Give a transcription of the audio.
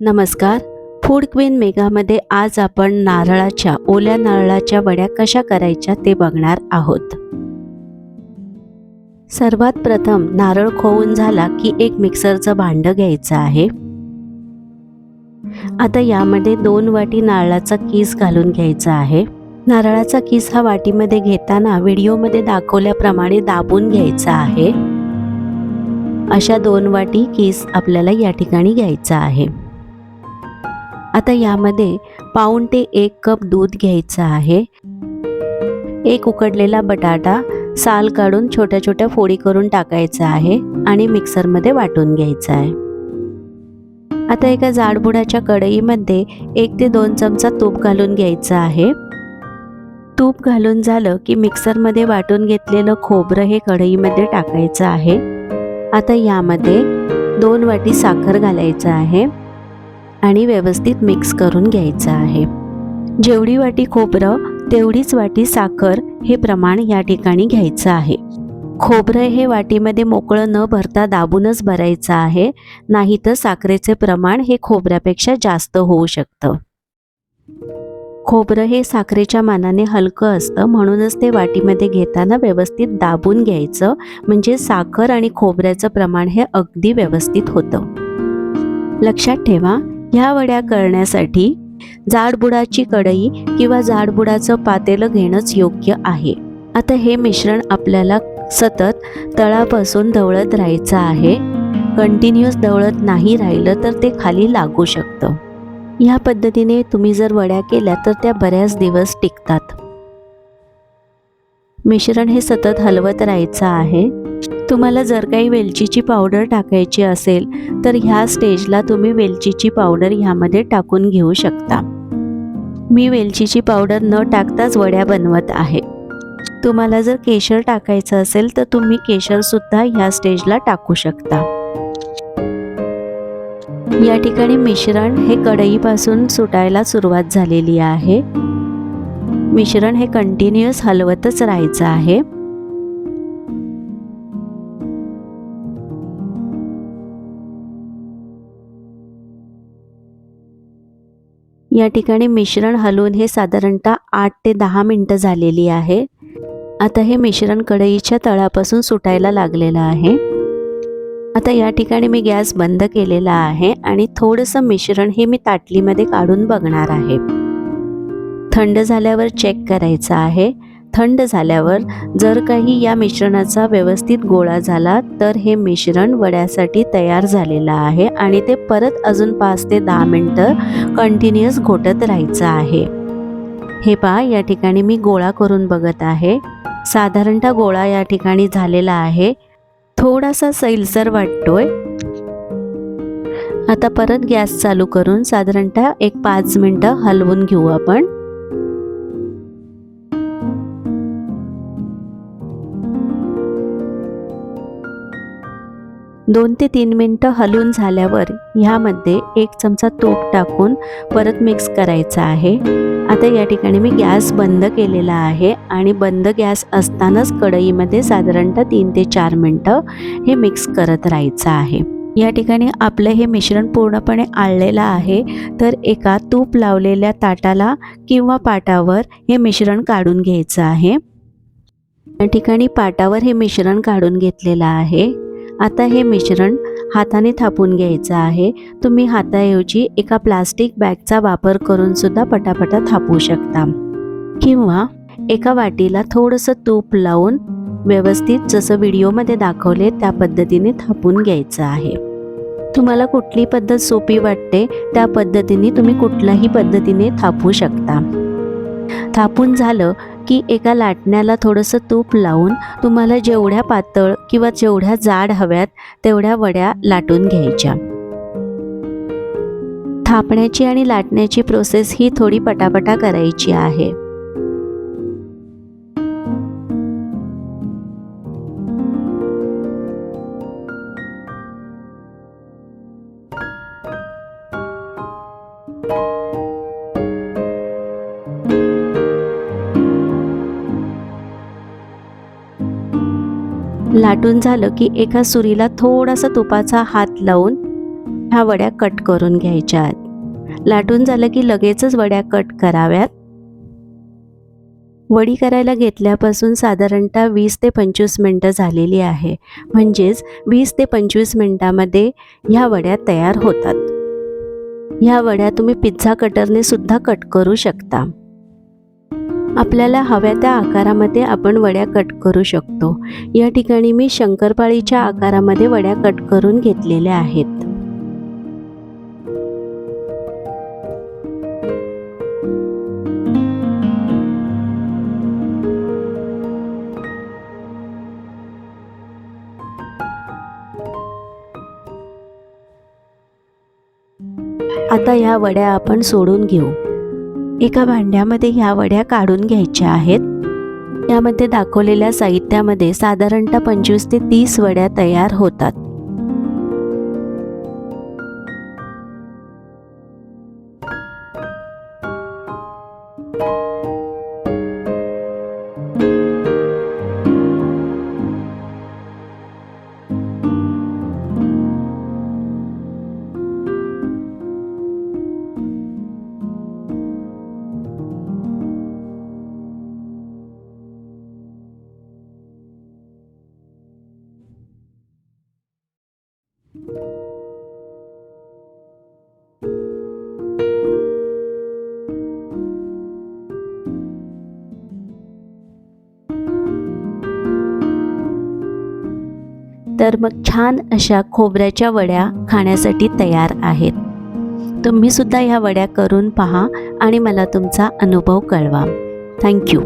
नमस्कार. Food queen मेगामध्ये आज आपण नारळाच्या ओल्या नारळाच्या वड्या कशा करायच्या ते बघणार आहोत. सर्वात प्रथम नारळ खोवून झाला की एक मिक्सरचं भांडं घ्यायचं आहे. आता यामध्ये दोन वाटी नारळाचा कीस घालून घ्यायचा आहे. नारळाचा कीस हा वाटीमध्ये घेताना व्हिडिओमध्ये दाखवल्याप्रमाणे दाबून घ्यायचा आहे. अशा दोन वाटी कीस आपल्याला या ठिकाणी घ्यायचा आहे. आता यामध्ये पाऊण ते एक कप दूध घ्यायचं आहे. एक उकडलेला बटाटा साल काढून छोट्या छोट्या फोडी करून टाकायचा आहे आणि मिक्सरमध्ये वाटून घ्यायचा आहे. आता एका जाडबुडाच्या कढईमध्ये एक ते दोन चमचा तूप घालून घ्यायचं आहे. तूप घालून झालं की मिक्सरमध्ये वाटून घेतलेलं खोबरं हे कढईमध्ये टाकायचं आहे. आता यामध्ये दोन वाटी साखर घालायचं आहे. आणि व्यवस्थित मिक्स करून घ्यायचं आहे. जेवढी वाटी खोबरं तेवढीच वाटी साखर हे प्रमाण या ठिकाणी घ्यायचं आहे. खोबरं हे वाटीमध्ये मोकळं न भरता दाबूनच भरायचं आहे नाही तर साखरेचे प्रमाण हे खोबऱ्यापेक्षा जास्त होऊ शकतं. खोबरं हे साखरेच्या मानाने हलकं असतं म्हणूनच ते वाटीमध्ये घेताना व्यवस्थित दाबून घ्यायचं म्हणजे साखर आणि खोबऱ्याचं प्रमाण हे अगदी व्यवस्थित होतं. लक्षात ठेवा ह्या वड्या करण्यासाठी जाडबुडाची कढई किंवा जाडबुडाचं पातेलं घेणंच योग्य आहे. आता हे मिश्रण आपल्याला सतत तळापासून ढवळत राहायचं आहे. कंटिन्युअस ढवळत नाही राहिलं तर ते खाली लागू शकतं. ह्या पद्धतीने तुम्ही जर वड्या केल्या तर त्या बऱ्याच दिवस टिकतात. मिश्रण हे सतत हलवत राहायचं आहे. तुम्हाला जर काही वेलचीची पावडर टाकायची असेल तर ह्या स्टेजला तुम्ही वेलचीची पावडर ह्यामध्ये टाकून घेऊ शकता. मी वेलचीची पावडर न टाकताच वड्या बनवत आहे. तुम्हाला जर केशर टाकायचं असेल तर तुम्ही केशरसुद्धा ह्या स्टेजला टाकू शकता. या ठिकाणी मिश्रण हे कढईपासून सुटायला सुरुवात झालेली आहे. मिश्रण हे कंटिन्युअस हलवतच राहायचं आहे. या ठिकाणी मिश्रण हलवून हे साधारणतः आठ ते दहा मिनटं झालेली आहे. आता हे मिश्रण कढईच्या तळापासून सुटायला लागलेलं आहे. आता या ठिकाणी मी गॅस बंद केलेला आहे आणि थोडंसं मिश्रण हे मी ताटलीमध्ये काढून बघणार आहे. थंड झाल्यावर चेक करायचं आहे. थंड झाल्यावर जर काही या मिश्रणाचा व्यवस्थित गोळा झाला तर हे मिश्रण वड्यासाठी तयार झालेलं आहे आणि ते परत अजून पाच ते दहा मिनटं कंटिन्युअस घोटत राहायचं आहे. हे पहा या ठिकाणी मी गोळा करून बघत आहे. साधारणतः गोळा या ठिकाणी झालेला आहे. थोडासा सैलसर वाटतोय. आता परत गॅस चालू करून साधारणतः एक पाच मिनटं हलवून घेऊ आपण. दोन ते तीन मिनटं हलून झाल्यावर ह्यामध्ये एक चमचा तूप टाकून परत मिक्स करायचं आहे. आता या ठिकाणी मी गॅस बंद केलेला आहे आणि बंद गॅस असतानाच कढईमध्ये साधारणतः तीन ते चार मिनटं हे मिक्स करत राहायचं आहे. या ठिकाणी आपलं हे मिश्रण पूर्णपणे आळलेलं आहे तर एका तूप लावलेल्या ताटाला किंवा पाटावर हे मिश्रण काढून घ्यायचं आहे. या ठिकाणी पाटावर हे मिश्रण काढून घेतलेलं आहे. आता हे मिश्रण हाताने थापून घ्यायचं आहे. तुम्ही हाताऐवजी एका प्लास्टिक बॅगचा वापर करून सुद्धा पटापटा थापू शकता. किंवा एका वाटीला थोडंसं तूप लावून व्यवस्थित जसं व्हिडिओमध्ये दाखवले त्या पद्धतीने थापून घ्यायचं आहे. तुम्हाला कुठली पद्धत सोपी वाटते त्या पद्धतीने तुम्ही कुठल्याही पद्धतीने थापू शकता. थापून झालं की एका लाटण्याला थोडंसं तूप लावून तुम्हाला जेवढ्या पातळ किंवा जेवढ्या जाड हव्यात तेवढ्या वड्या लाटून घ्यायच्या. थापण्याची आणि लाटण्याची प्रोसेस ही थोडी पटापटा करायची आहे. लाटून झालं की एका सुरीला थोडासा तुपाचा हात लावून ह्या वड्या कट करून घ्यायच्या आहेत लाटून झालं की लगेचच वड्या कट कराव्यात. वडी करायला घेतल्यापासून साधारणतः वीस ते पंचवीस मिनटं झालेली आहे. म्हणजेच वीस ते पंचवीस मिनटामध्ये ह्या वड्या तयार होतात. ह्या वड्या तुम्ही पिझ्झा कटरने सुद्धा कट करू शकता. आपल्याला हव्या त्या आकारामध्ये आपण वड्या कट करू शकतो. या ठिकाणी मी शंकरपाळीच्या आकारामध्ये वड्या कट करून घेतलेल्या आहेत. आता ह्या वड्या आपण सोडून घेऊ. एका भांड्यामध्ये ह्या वड्या काढून घ्यायच्या आहेत. यामध्ये दाखवलेल्या साहित्यामध्ये साधारणतः पंचवीस ते तीस वड्या तयार होतात. तर मग छान अशा खोबऱ्याच्या वड्या खाण्यासाठी तयार आहेत. तुम्ही सुद्धा ह्या वड्या करून पहा आणि मला तुमचा अनुभव कळवा. थँक्यू